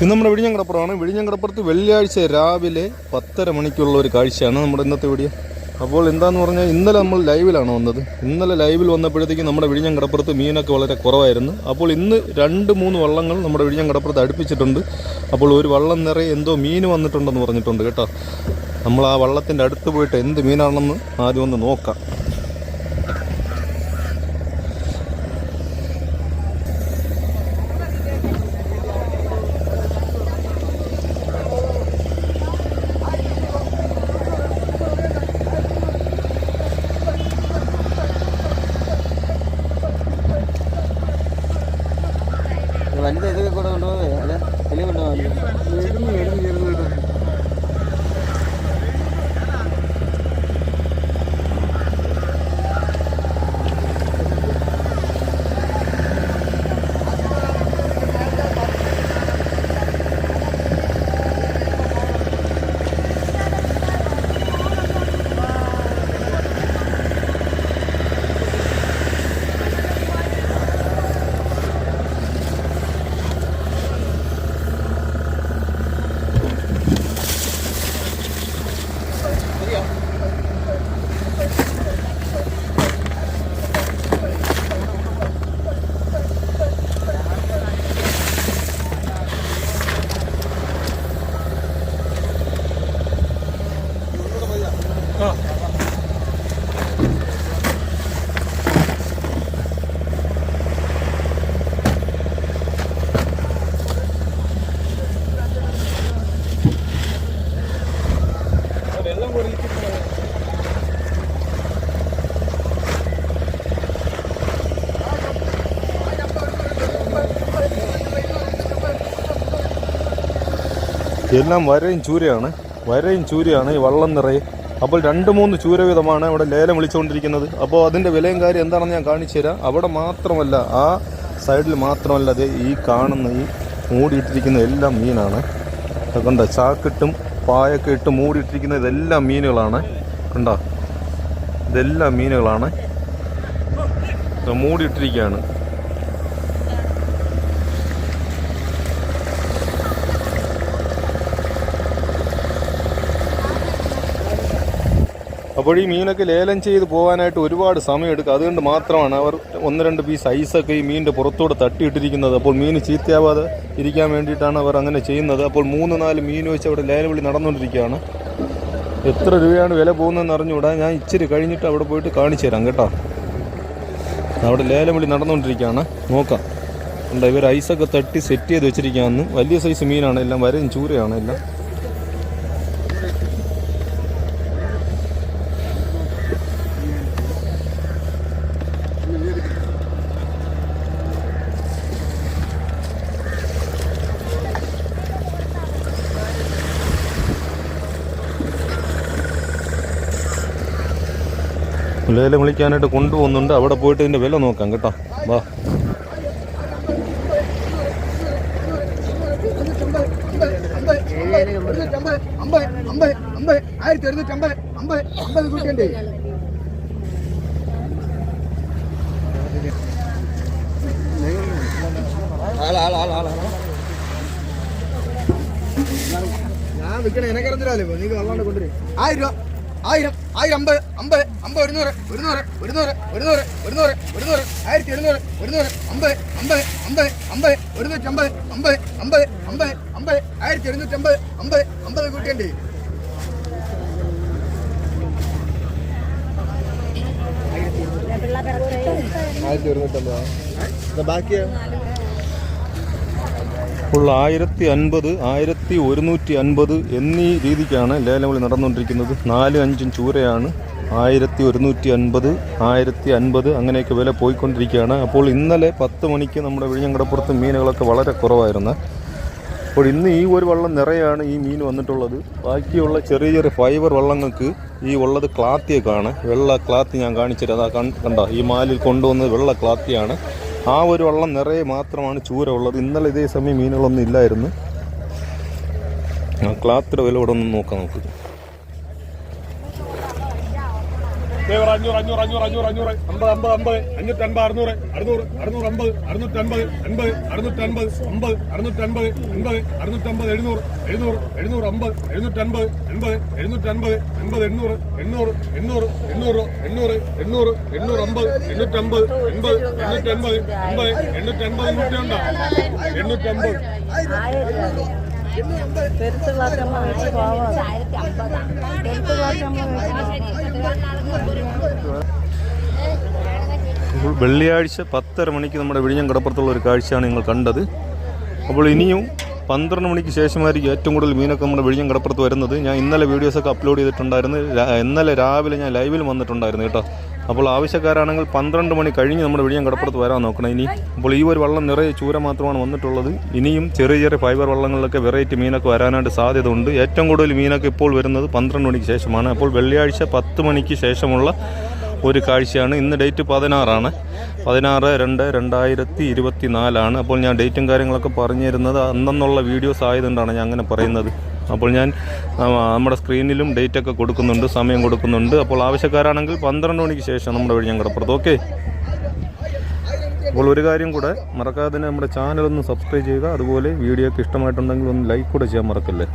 ഇത് നമ്മുടെ വിഴിഞ്ഞങ്കടപ്പുറമാണ്. വിഴിഞ്ഞങ്കടപ്പുറത്ത് വെള്ളിയാഴ്ച രാവിലെ പത്തര മണിക്കുള്ള ഒരു കാഴ്ചയാണ് നമ്മുടെ ഇന്നത്തെ വീഡിയോ അപ്പോൾ എന്താന്ന് പറഞ്ഞാൽ ഇന്നലെ നമ്മൾ ലൈവിലാണ് വന്നത്. ഇന്നലെ ലൈവിൽ വന്നപ്പോഴത്തേക്കും നമ്മുടെ വിഴിഞ്ഞങ്കടപ്പുറത്ത് മീനൊക്കെ വളരെ കുറവായിരുന്നു. അപ്പോൾ ഇന്ന് രണ്ട് മൂന്ന് വള്ളങ്ങൾ നമ്മുടെ വിഴിഞ്ഞങ്കടപ്പുറത്ത് അടുപ്പിച്ചിട്ടുണ്ട്. അപ്പോൾ ഒരു വള്ളം നിറയെ എന്തോ മീൻ വന്നിട്ടുണ്ടെന്ന് പറഞ്ഞിട്ടുണ്ട് കേട്ടോ. നമ്മൾ ആ വള്ളത്തിന്റെ അടുത്ത് പോയിട്ട് എന്ത് മീനാണെന്ന് ആദ്യം ഒന്ന് നോക്കാം. 嗯。എല്ലാം വരയും ചൂരയാണ്. വരയും ചൂരയാണ് ഈ വള്ളം നിറയെ. അപ്പോൾ രണ്ട് മൂന്ന് ചൂര വീതമാണ് ഇവിടെ ലേലം വിളിച്ചുകൊണ്ടിരിക്കുന്നത്. അപ്പോൾ അതിന്റെ വിലയും കാര്യം എന്താണെന്ന് ഞാൻ കാണിച്ചു തരാം. അവിടെ മാത്രമല്ല ആ സൈഡിൽ മാത്രമല്ല അത് ഈ കാണുന്ന ഈ മൂടിയിട്ടിരിക്കുന്ന എല്ലാം മീനാണ്. കണ്ട? ചാക്കിട്ടും പായൊക്കെ ഇട്ട് മൂടിയിട്ടിരിക്കുന്ന ഇതെല്ലാം മീനുകളാണ്. കണ്ടോ? ഇതെല്ലാം മീനുകളാണ്. മൂടിയിട്ടിരിക്കുകയാണ്. അപ്പോൾ ഈ മീനൊക്കെ ലേലം ചെയ്ത് പോകാനായിട്ട് ഒരുപാട് സമയമെടുക്കും അതുകൊണ്ട് മാത്രമാണ് അവർ ഒന്ന് രണ്ട് പീസ് ഐസൊക്കെ ഈ മീനിന്റെ പുറത്തോടെ തട്ടിയിട്ടിരിക്കുന്നത്. അപ്പോൾ മീൻ ചീത്തയാവാതെ ഇരിക്കാൻ വേണ്ടിയിട്ടാണ് അവർ അങ്ങനെ ചെയ്യുന്നത്. അപ്പോൾ മൂന്ന് നാല് മീൻ വെച്ച് അവിടെ ലേലവിളി നടന്നുകൊണ്ടിരിക്കുകയാണ്. എത്ര രൂപയാണ് വില പോകുന്നതെന്ന് അറിഞ്ഞുകൂടാ. ഞാൻ ഇച്ചിരി കഴിഞ്ഞിട്ട് അവിടെ പോയിട്ട് കാണിച്ചു തരാം കേട്ടോ. അവിടെ ലേലവിളി നടന്നുകൊണ്ടിരിക്കുകയാണ്. നോക്കാം. ഉണ്ട് ഇവർ ഐസൊക്കെ തട്ടി സെറ്റ് ചെയ്ത് വെച്ചിരിക്കുകയാണ്. വലിയ സൈസ് മീനാണ് എല്ലാം വരയും ചൂരയാണ് എല്ലാം. ലേലം വിളിക്കാനായിട്ട് കൊണ്ടുപോകുന്നുണ്ട്. അവിടെ പോയിട്ട് ഇതിന്റെ വില നോക്കാം കേട്ടോ. വാ. ആയിരത്തി എഴുന്നൂറ്റി അമ്പത് അമ്പത് അമ്പത് കൂട്ടിയണ്ടേ ഞാൻ വിൽക്കണേ എനക്കറിഞ്ഞില്ലല്ലോ നീ വെള്ളം കൊണ്ടുവരും. ആയിരം രൂപ. ആയിരം ആയിരം അമ്പത് അമ്പത് അമ്പത് ഒരുന്നൂറ് ഒരുന്നൂറ് ഒരുന്നൂറ് ഒരുന്നൂറ് ഒരുന്നൂറ് ഒരുന്നൂറ് ആയിരത്തി എഴുന്നൂറ് ഒരുന്നൂറ് അമ്പത് അമ്പത് അമ്പത് അമ്പത് ഒരുന്നൂറ്റി അമ്പത് അമ്പത് അമ്പത് അമ്പത് അമ്പത് ആയിരത്തി എഴുന്നൂറ്റി അമ്പത് അമ്പത് അമ്പത് കൂട്ടിയണ്ടേ ആയിരത്തി ഒരുന്നൂറ്റമ്പത് ബാക്കിയോ? ഉള്ള ആയിരത്തി അൻപത് ആയിരത്തി ഒരുന്നൂറ്റി അൻപത് എന്നീ രീതിക്കാണ് ലേലം വിളി നടന്നുകൊണ്ടിരിക്കുന്നത്. നാല് അഞ്ചും ചൂരയാണ്. ആയിരത്തി ഒരുന്നൂറ്റി അൻപത് ആയിരത്തി അൻപത് അങ്ങനെയൊക്കെ വില പോയിക്കൊണ്ടിരിക്കുകയാണ്. അപ്പോൾ ഇന്നലെ പത്ത് മണിക്ക് നമ്മുടെ വിഴിഞ്ഞങ്കടപ്പുറത്ത് മീനുകളൊക്കെ വളരെ കുറവായിരുന്നു. അപ്പോൾ ഇന്ന് ഈ ഒരു വള്ളം നിറയാണ് ഈ മീൻ വന്നിട്ടുള്ളത്. ബാക്കിയുള്ള ചെറിയ ചെറിയ ഫൈബർ വള്ളങ്ങൾക്ക് ഈ ഉള്ളത് ക്ലാത്തിയൊക്കെയാണ്. വെള്ള ക്ലാത്തി ഞാൻ കാണിച്ചിട്ട് അതാ കണ്ട? ഈ മാലിൽ കൊണ്ടുവന്നത് വെള്ള ക്ലാത്തിയാണ്. ആ ഒരു വള്ളം നിറയെ മാത്രമാണ് ചൂര ഉള്ളത്. ഇന്നലെ ഇതേ സമയം മീനുകളൊന്നും ഇല്ലായിരുന്നു. ആ ക്ലാത്തിയുടെ വില ഇവിടെ ഒന്ന് നോക്കാം. നമുക്ക് എണ്ണൂറ്റമ്പത് അഞ്ഞൂറ് അഞ്ഞൂറ് അഞ്ഞൂറ് അഞ്ഞൂറ് അഞ്ഞൂറ്. അമ്പത് അമ്പത് അമ്പത്. അഞ്ഞൂറ്റി അമ്പത് അറുന്നൂറ്. അറുന്നൂറ് അറുന്നൂറ് അമ്പത്. അറുന്നൂറ്റി അമ്പത് എൺപത് അറുന്നൂറ്റി അൻപത് അമ്പത്. അറുന്നൂറ്റി അൻപത് എൺപത് അറുന്നൂറ്റി അമ്പത് എഴുന്നൂറ്. എഴുന്നൂറ് എഴുന്നൂറ് അമ്പത്. എഴുന്നൂറ്റി അൻപത് എൺപത്. എഴുന്നൂറ്റി അൻപത് എൺപത് എണ്ണൂറ്. എണ്ണൂറ് എണ്ണൂറ് എണ്ണൂറ് എണ്ണൂറ് എണ്ണൂറ് എണ്ണൂറ് അമ്പത്. എണ്ണൂറ്റി എൺപത്. എണ്ണൂറ്റി എൺപത് എണ്ണൂറ്റി നൂറ്റി ഉണ്ടോ വെള്ളിയാഴ്ച പത്തര മണിക്ക് നമ്മുടെ വിഴിഞ്ഞം കടപ്പുറത്തുള്ള ഒരു കാഴ്ചയാണ് നിങ്ങൾ കണ്ടത്. അപ്പോൾ ഇനിയും പന്ത്രണ്ട് മണിക്ക് ശേഷമായിരിക്കും ഏറ്റവും കൂടുതൽ മീനൊക്കെ നമ്മുടെ വിഴിഞ്ഞം കടപ്പുറത്ത് വരുന്നത്. ഞാൻ ഇന്നലെ വീഡിയോസൊക്കെ അപ്ലോഡ് ചെയ്തിട്ടുണ്ടായിരുന്നു. ഇന്നലെ രാവിലെ ഞാൻ ലൈവിൽ വന്നിട്ടുണ്ടായിരുന്നു കേട്ടോ. അപ്പോൾ ആവശ്യക്കാരാണെങ്കിൽ പന്ത്രണ്ട് മണി കഴിഞ്ഞ് നമ്മുടെ വിഴിഞ്ഞം കടപ്പുറത്ത് വരാൻ നോക്കണം. ഇനി അപ്പോൾ ഈ ഒരു വള്ളം നിറയെ ചൂര മാത്രമാണ് വന്നിട്ടുള്ളത്. ഇനിയും ചെറിയ ചെറിയ ഫൈബർ വള്ളങ്ങളിലൊക്കെ വെറൈറ്റി മീനൊക്കെ വരാനായിട്ട് സാധ്യത ഉണ്ട് ഏറ്റവും കൂടുതൽ മീനൊക്കെ ഇപ്പോൾ വരുന്നത് പന്ത്രണ്ട് മണിക്ക് ശേഷമാണ്. അപ്പോൾ വെള്ളിയാഴ്ച പത്ത് മണിക്ക് ശേഷമുള്ള ഒരു കാഴ്ചയാണ്. ഇന്ന് ഡേറ്റ് പതിനാറാണ്. പതിനാറ് രണ്ട് രണ്ടായിരത്തി ഇരുപത്തി നാലാണ് അപ്പോൾ ഞാൻ ഡേറ്റും കാര്യങ്ങളൊക്കെ പറഞ്ഞു തരുന്നത് അന്നെന്നുള്ള വീഡിയോസ് ആയതുകൊണ്ടാണ് ഞാൻ അങ്ങനെ പറയുന്നത്. അപ്പോൾ ഞാൻ നമ്മുടെ സ്ക്രീനിലും ഡേറ്റ് ഒക്കെ കൊടുക്കുന്നുണ്ട് സമയം കൊടുക്കുന്നുണ്ട്. അപ്പോൾ ആവശ്യക്കാരാണെങ്കിൽ പന്ത്രണ്ട് മണിക്ക് ശേഷം നമ്മുടെ വഴി ഞാൻ കിടപ്പുറത്ത് ഓക്കെ? അപ്പോൾ ഒരു കാര്യം കൂടെ മറക്കാതെ തന്നെ നമ്മുടെ ചാനൽ ഒന്ന് സബ്സ്ക്രൈബ് ചെയ്യുക. അതുപോലെ വീഡിയോ ഒക്കെ ഇഷ്ടമായിട്ടുണ്ടെങ്കിൽ ഒന്ന് ലൈക്ക് കൂടെ ചെയ്യാൻ മറക്കല്ലേ?